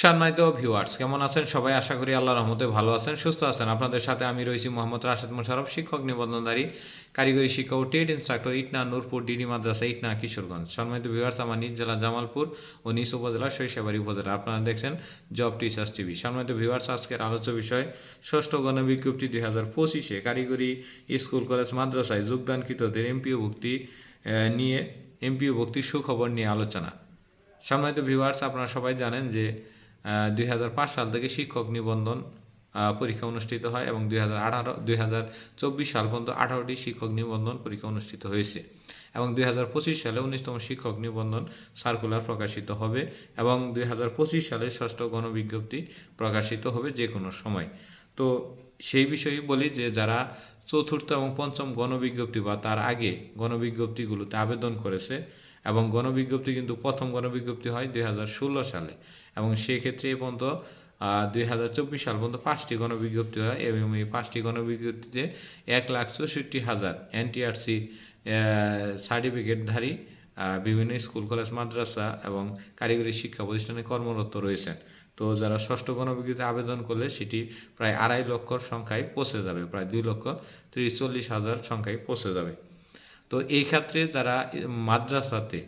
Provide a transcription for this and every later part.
সম্মানিত ভিউয়ার্স কেমন আছেন? সবাই আশা করি আল্লাহ রহমতে ভালো আছেন, সুস্থ আছেন। আপনাদের সাথে আমি রয়েছি মোহাম্মদ রাশেদ মোশারফ শিক্ষক নিবন্ধনধারী, কারিগরি শিক্ষা ও trade instructor Itna Nurpur, DD মাদ্রাসা, ইটনা কিশোরগঞ্জ। সম্মানিত ভিউয়ার্স আমার নিজ জেলা জামালপুর ও নিজ উপজেলা শৈশবাড়ি উপজেলা। আপনারা দেখছেন জব টিচার্স টিভি সম্মানিত ভিউয়ার্স আজকের আলোচ্য বিষয়, ষষ্ঠ গণবিজ্ঞপ্তি দুই হাজার পঁচিশে কারিগরি স্কুল, কলেজ, মাদ্রাসায় যোগদানকৃতদের এমপিও ভুক্তি নিয়ে এমপিও ভুক্তির সুখবর নিয়ে আলোচনা। সম্মানিত ভিউয়ার্স আপনারা সবাই জানেন যে দুই হাজার পাঁচ সাল থেকে শিক্ষক নিবন্ধন পরীক্ষা অনুষ্ঠিত হয় এবং দুই হাজার আঠারো, দুই হাজার চব্বিশ সাল পর্যন্ত আঠারোটি শিক্ষক নিবন্ধন পরীক্ষা অনুষ্ঠিত হয়েছে এবং দুই হাজার পঁচিশ সালে উনিশতম শিক্ষক নিবন্ধন সার্কুলার প্রকাশিত হবে এবং দুই হাজার পঁচিশ সালে ষষ্ঠ গণবিজ্ঞপ্তি প্রকাশিত হবে যে কোনো সময়। তো সেই বিষয়ে বলি যে যারা চতুর্থ এবং পঞ্চম গণবিজ্ঞপ্তি বা তার আগে গণবিজ্ঞপ্তিগুলোতে আবেদন করেছে এবং গণবিজ্ঞপ্তি কিন্তু প্রথম গণবিজ্ঞপ্তি হয় দুই হাজার ষোলো সালে। এবং সেক্ষেত্রে এ পর্যন্ত দুই হাজার চব্বিশ সাল পর্যন্ত পাঁচটি গণবিজ্ঞপ্তি হয় এবং এই পাঁচটি গণবিজ্ঞপ্তিতে এক লাখ চৌষট্টি হাজার এনটিআরসি সার্টিফিকেটধারী বিভিন্ন স্কুল, কলেজ, মাদ্রাসা এবং কারিগরি শিক্ষা প্রতিষ্ঠানে কর্মরত রয়েছেন। তো যারা ষষ্ঠ গণবিজ্ঞপ্তিতে আবেদন করলে সেটি প্রায় আড়াই লক্ষর সংখ্যায় পৌঁছে যাবে, প্রায় দুই লক্ষ তিরিশ চল্লিশ হাজার সংখ্যায় পৌঁছে যাবে। তো এই ক্ষেত্রে যারা মাদ্রাসাতে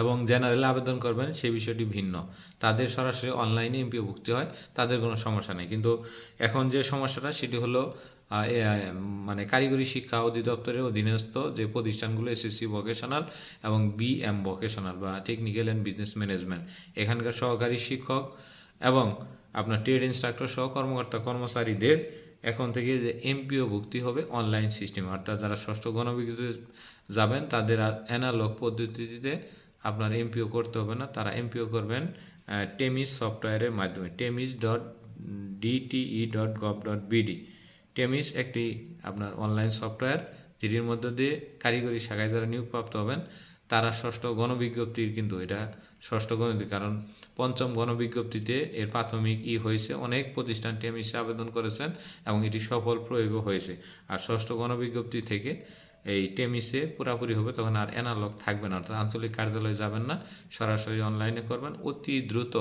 এবং জেনারেল আবেদন করবেন সেই বিষয়টি ভিন্ন। তাদের সরাসরি অনলাইনে এমপিও ভুক্তি হয়, তাদের কোনো সমস্যা নেই। কিন্তু এখন যে সমস্যাটা, সেটি হলো মানে কারিগরি শিক্ষা অধিদপ্তরের অধীনস্থ যে প্রতিষ্ঠানগুলো, এসএসসি ভোকেশনাল এবং বিএম ভোকেশনাল বা টেকনিক্যাল অ্যান্ড বিজনেস ম্যানেজমেন্ট এখানকার সহকারী শিক্ষক এবং আপনার ট্রেড ইনস্ট্রাক্টর সহ কর্মকর্তা, কর্মচারীদের এখন থেকে যে এমপিও ভুক্তি হবে অনলাইন সিস্টেম অর্থাৎ যারা ষষ্ঠ গণবিজ্ঞপ্তিতে যাবেন, তাদের আর অ্যানালগ পদ্ধতিতে আপনার এমপিও করতে হবে না, তারা এমপিও করবেন টেমিস সফটওয়্যারের মাধ্যমে TMIS dot DTE dot gov dot BD TMIS একটি আপনার অনলাইন সফটওয়্যার যেটির মধ্য দিয়ে কারিগরি শাখায় যারা নিয়োগপ্রাপ্ত হবেন, তারা ষষ্ঠ গণবিজ্ঞপ্তির কিন্তু এটা ষষ্ঠ গণবিজ্ঞপ্তি, কারণ পঞ্চম গণবিজ্ঞপ্তিতে এর প্রাথমিক ই হয়েছে, অনেক প্রতিষ্ঠান টেমিসে আবেদন করেছেন এবং এটি সফল প্রয়োগও হয়েছে। আর ষষ্ঠ গণবিজ্ঞপ্তি থেকে এই টেমিসে পুরাপুরি হবে, তখন আর অ্যানালগ থাকবে না, অর্থাৎ আঞ্চলিক কার্যালয়ে যাবেন না, সরাসরি অনলাইনে করবেন। অতি দ্রুত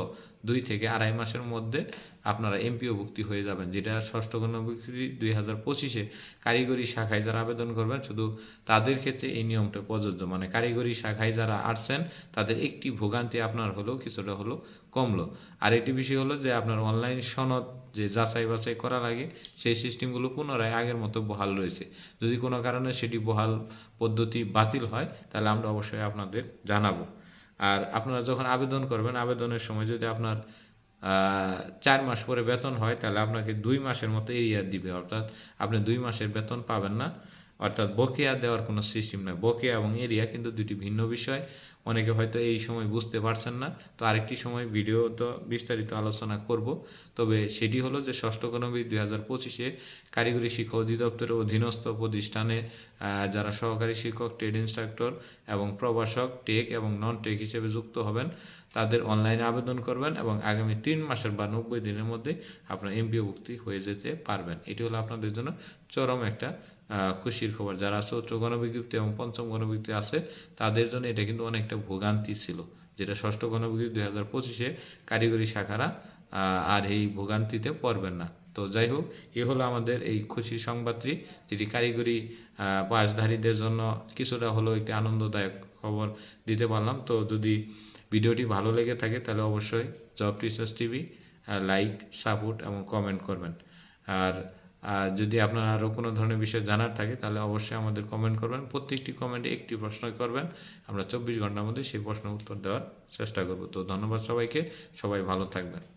দুই থেকে আড়াই মাসের মধ্যে আপনারা এমপিও ভুক্তি হয়ে যাবেন, যেটা ষষ্ঠ গণবিজ্ঞপ্তি দুই হাজার পঁচিশে কারিগরি শাখায় যারা আবেদন করবেন, শুধু তাদের ক্ষেত্রে এই নিয়মটা প্রযোজ্য। মানে কারিগরি শাখায় যারা আসছেন, তাদের একটি ভোগান্তি আপনার হলেও কিছুটা হলো কমলো। আর একটি বিষয় হলো যে আপনার অনলাইন সনদ যে যাচাই বাছাই করা লাগে, সেই সিস্টেমগুলো পুনরায় আগের মতো বহাল রয়েছে। যদি কোনো কারণে সেটি বহাল পদ্ধতি বাতিল হয়, তাহলে আমরা অবশ্যই আপনাদের জানাব। আর আপনারা যখন আবেদন করবেন, আবেদনের সময় যদি আপনার চার মাস পরে বেতন হয়, তাহলে আপনাকে দুই মাসের মতো এরিয়া দিবে। অর্থাৎ আপনি দুই মাসের বেতন পাবেন না। অর্থাৎ বকেয়া দেওয়ার কোনো সিস্টেম নয় বকেয়া এবং এরিয়া কিন্তু দুটি ভিন্ন বিষয়। অনেকে হয়তো এই সময় বুঝতে পারছেন না। তো আরেকটি সময় ভিডিও তো বিস্তারিত আলোচনা করব। তবে সেটি হলো যে ষষ্ঠ গণবিদ দুই হাজার পঁচিশে কারিগরি শিক্ষা অধিদপ্তরের অধীনস্থ প্রতিষ্ঠানে যারা সহকারী শিক্ষক, ট্রেড ইনস্ট্রাক্টর এবং প্রভাষক, টেক এবং নন টেক হিসেবে যুক্ত হবেন, তাদের অনলাইনে আবেদন করবেন এবং আগামী তিন মাসের বা নব্বই দিনের মধ্যে আপনার এমপিও ভুক্তি হয়ে যেতে পারবেন। এটি হলো আপনাদের জন্য চরম একটা খুশির খবর। যারা চৌত্র গণবিজ্ঞপ্তি এবং পঞ্চম গণবিজ্ঞপ্তি আছে, তাদের জন্য এটা কিন্তু অনেকটা ভোগান্তি ছিল, যেটা ষষ্ঠ গণবিজ্ঞপ্তি দুই হাজার পঁচিশে কারিগরি শাখারা আর এই ভোগান্তিতে পড়বেন না। তো যাই হোক, এ হলো আমাদের এই খুশির সংবাদটি, যেটি কারিগরি পাশধারীদের জন্য কিছুটা হলেও একটি আনন্দদায়ক খবর দিতে পারলাম। তো যদি ভিডিওটি ভালো লেগে থাকে, তাহলে অবশ্যই job teachers TV like, support এবং কমেন্ট করবেন। আর যদি আপনার আরও কোনো ধরনের বিষয় জানার থাকে, তাহলে অবশ্যই আমাদের কমেন্ট করবেন। প্রত্যেকটি কমেন্টে একটি প্রশ্ন করবেন। আমরা চব্বিশ ঘণ্টার মধ্যে সেই প্রশ্নের উত্তর দেওয়ার চেষ্টা করব। তো ধন্যবাদ সবাইকে। সবাই ভালো থাকবেন।